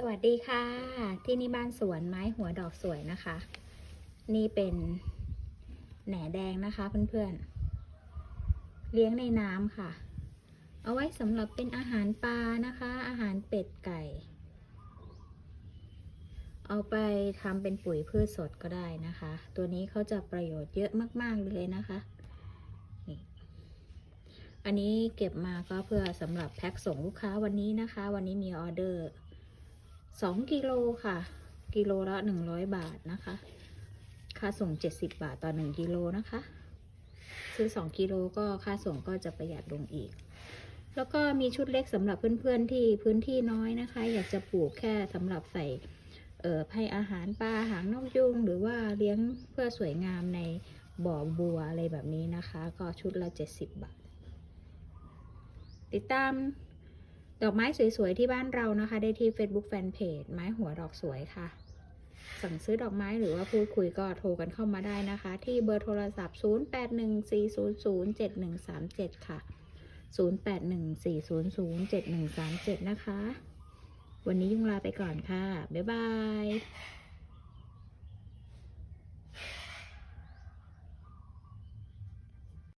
สวัสดีค่ะ ที่นี่บ้านสวนไม้หัวดอกสวยนะคะ นี่เป็นแหน่แดงนะคะเพื่อนๆ เลี้ยงในน้ำค่ะ เอาไว้สำหรับเป็นอาหารปลานะคะ อาหารเป็ดไก่ เอาไปทำเป็นปุ๋ยพืชสดก็ได้นะคะ ตัวนี้เขาจะประโยชน์เยอะมากๆเลยนะคะนี่อันนี้เก็บมาก็เพื่อสำหรับแพ็คส่งลูกค้าวันนี้นะคะ วันนี้มีออเดอร์ สองกิโลค่ะ กิโลละหนึ่งร้อยบาทนะคะ ค่าส่งเจ็ดสิบบาทต่อหนึ่งกิโลนะคะ ซื้อสองกิโลก็ค่าส่งก็จะประหยัดลงอีก แล้วก็มีชุดเล็กสำหรับเพื่อนๆที่พื้นที่น้อยนะคะ อยากจะปลูกแค่สำหรับใส่เอ่อให้อาหารปลาหางนกยุงหรือว่าเลี้ยงเพื่อสวยงามในบ่อบัวอะไรแบบนี้นะคะ ก็ชุดละเจ็ดสิบบาท ติดตาม ดอกไม้สวยๆ ที่บ้านเรานะคะ ได้ที่ Facebook Fanpage ไม้หัวดอกสวยค่ะ สั่งซื้อดอกไม้หรือว่าพูดคุยก็โทรกันเข้ามาได้นะคะ ที่เบอร์โทรศัพท์ 0814007137 ค่ะ 0814007137 นะคะ วันนี้ยุ่งลาไปก่อนค่ะ บ๊ายบาย